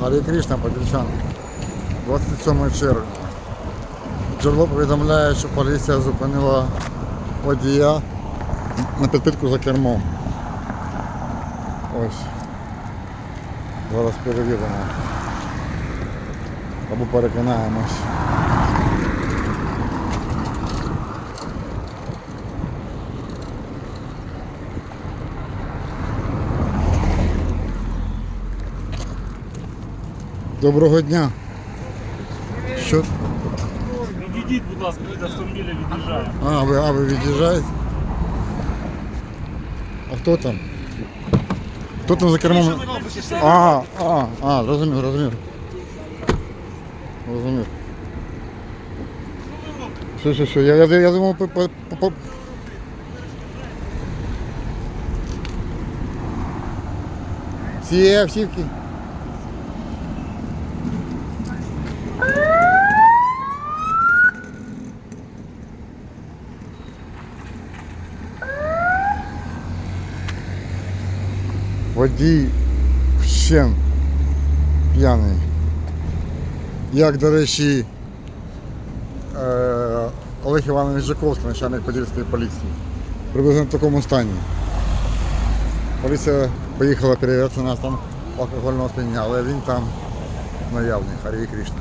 Гарі Кришна, Побільчан, 27 червня. Джерело повідомляє, що поліція зупинила водія на підпитку за кермом. Ось. Зараз перевіримо. Або переконаємось. Доброго дня. Що? Відійдіть, будь ласка, від автомобіля від'їжджає. А, ви, а, ви від'їжджаєте? А хто там? Хто там за кермом? А, а, а, розумів, розумів. Розумів. Що, що, що, я, я, я думав, по, по, по. Цієї автівки? Водій вщен п'яний. Як, до речі, е, Олег Іванович Жаковський, начальник Подільської поліції. Приблизно в такому стані. Поліція поїхала перевіряти нас там алкогольного сп'яніння, але він там наявний, Харі Кришна.